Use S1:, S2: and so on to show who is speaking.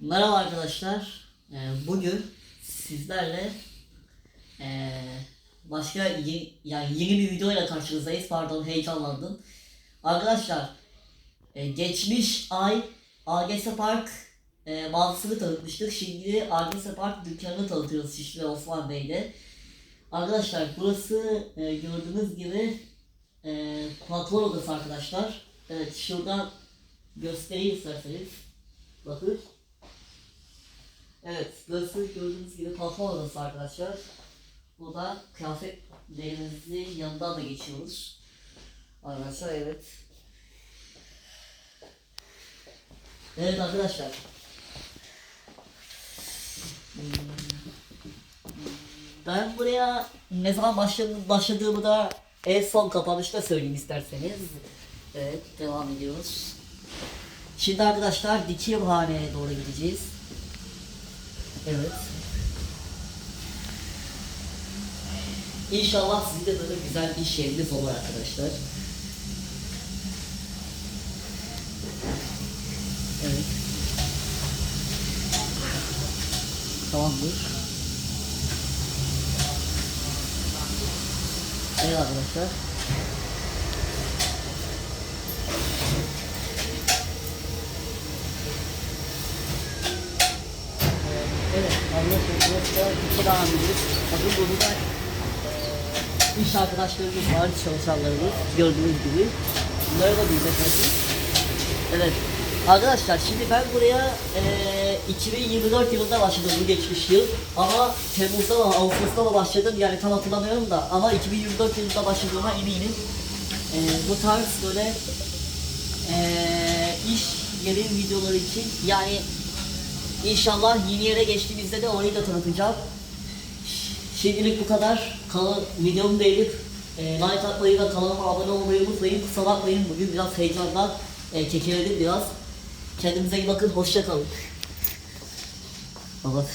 S1: Merhaba arkadaşlar. Ee, bugün sizlerle ee, başka yani yeni bir videoyla karşınızdayız. Pardon heyecanlandım. Arkadaşlar e, geçmiş ay AGS Park e, mağazasını tanıtmıştık. Şimdi AGS Park dükkanını tanıtıyoruz Şişli Osman Bey'de. Arkadaşlar burası gördüğünüz gibi e, odası arkadaşlar. Evet şuradan göstereyim isterseniz. Bakın. Evet burası gördüğünüz gibi platform odası arkadaşlar. Burada kıyafetlerimizin yanından da geçiyoruz. Arkadaşlar evet. Evet arkadaşlar. Ben buraya ne zaman başladım, başladığımı da en son kapanışta söyleyeyim isterseniz. Evet devam ediyoruz. Şimdi arkadaşlar dikimhaneye doğru gideceğiz. Evet. İnşallah sizin de böyle güzel iş yeriniz olur arkadaşlar. Evet. Tamamdır. Evet arkadaşlar. Daha büyük. Bakın burada eee, iş arkadaşlarımız var, çalışanlarımız gördüğünüz gibi. Bunları da biz. Evet. Arkadaşlar şimdi ben buraya eee 2024 yılında başladım bu geçmiş yıl. Ama Temmuz'da mı Ağustos'ta mı başladım yani tam hatırlamıyorum da ama 2024 yılında başladığıma eminim. Eee, bu tarz böyle eee iş yeri videoları için yani İnşallah yeni yere geçtiğimizde de orayı da tanıtacağım. Şimdilik bu kadar. Kanal, videomu beğenip e, like atmayı ve kanalıma abone olmayı unutmayın. Kusura bakmayın bugün biraz heyecandan e, kekeledim biraz. Kendinize iyi bakın. Hoşça kalın. Evet.